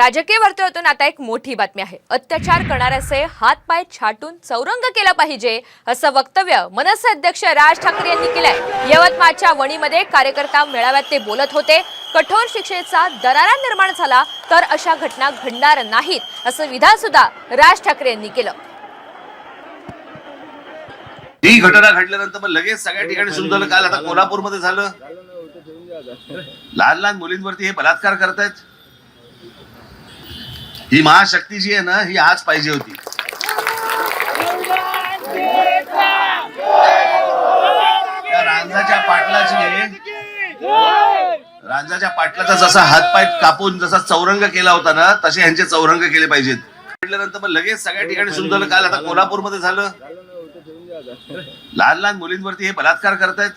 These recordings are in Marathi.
राजकीय वर्तुळातून आता एक मोठी बातमी आहे. अत्याचार करणाऱ्याचे हातपाय छाटून चौरंग केला पाहिजे असं वक्तव्य मनसे अध्यक्ष राज ठाकरे यांनी केलंय. यवतमाळच्या वणीमध्ये कार्यकर्ता मेळाव्यात ते बोलत होते कठोर शिक्षेचा दरारा निर्माण झाला तर अशा घटना घडणार नाहीत असं विधान सुद्धा राज ठाकरे यांनी केलं. ही घटना घडल्यानंतर मग लगेच सगळ्या ठिकाणी सुरू झालं. काल आता कोल्हापूरमध्ये झालं. लहान लहान मुलींवरती हे बलात्कार करतायत. ही महाशक्ती जी आहे ना ही आज पाहिजे होती. रांजाच्या पाटलाची रांजाच्या पाटलाचा जसा हातपाय कापून जसा चौरंग केला होता ना तसे ह्यांचे चौरंग केले पाहिजेत. म्हटल्यानंतर मग लगेच सगळ्या ठिकाणी सुरू झालं. काल आता कोल्हापूरमध्ये झालं. लहान लहान मुलींवरती हे बलात्कार करतायत.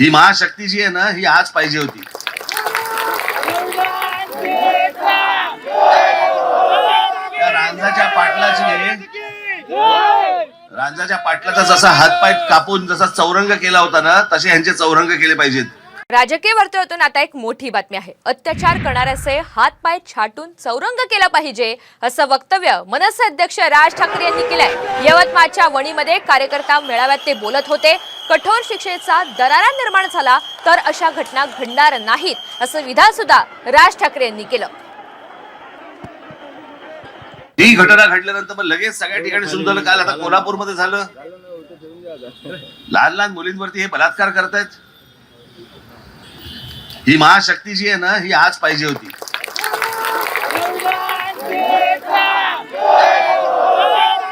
ही महाशक्ती जी आहे ना ही आज पाहिजे होती त्या रांजाच्या पाटलाची रांजाच्या पाटलाचा जसा हातपाय कापून जसा चौरंग केला होता ना तसे ह्यांचे चौरंग केले पाहिजेत. राजकीय वर्तुळातून आता एक मोठी बातमी आहे. अत्याचार करणाऱ्याचे हातपाय छाटून चौरंग केला पाहिजे असं वक्तव्य मनसे अध्यक्ष राज ठाकरे यांनी केलंय. यवतमाळच्या वणीमध्ये कार्यकर्ता मेळाव्यात ते बोलत होते कठोर शिक्षेचा दरारा निर्माण झाला तर अशा घटना घडणार नाहीत असं विधान सुद्धा राज ठाकरे यांनी केलं. ही घटना घडल्यानंतर मग लगेच सगळ्या ठिकाणी सुरू झालं. काल आता कोल्हापूरमध्ये झालं. लहान लहान मुलींवरती हे बलात्कार करतायत. ही महाशक्ती जी आहे ना ही आज पाहिजे होती.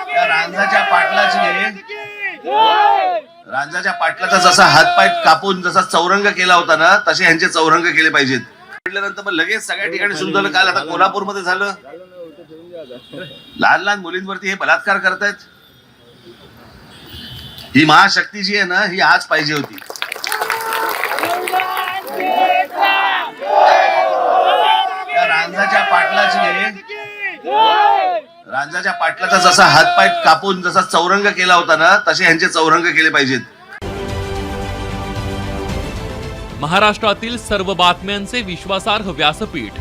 त्या रांजाच्या पाटलाची रांजाच्या पाटलाचा जसा हातपाय कापून जसा चौरंग केला होता ना तसे ह्यांचे चौरंग केले पाहिजेत. घडल्यानंतर मग लगेच सगळ्या ठिकाणी सुरू झालं. काल आता कोल्हापूरमध्ये झालं. लहान लहान मुलींवरती हे बलात्कार करतायत? ही महाशक्ती जी आहे ना ही आज पाहिजे होती. रांजाच्या पाटलाची रांजाच्या पाटलाचा जसा हातपाय कापून जसा चौरंग केला होता ना तसे ह्यांचे चौरंग केले पाहिजेत. महाराष्ट्रातील सर्व बातम्यांचे विश्वासार्ह व्यासपीठ.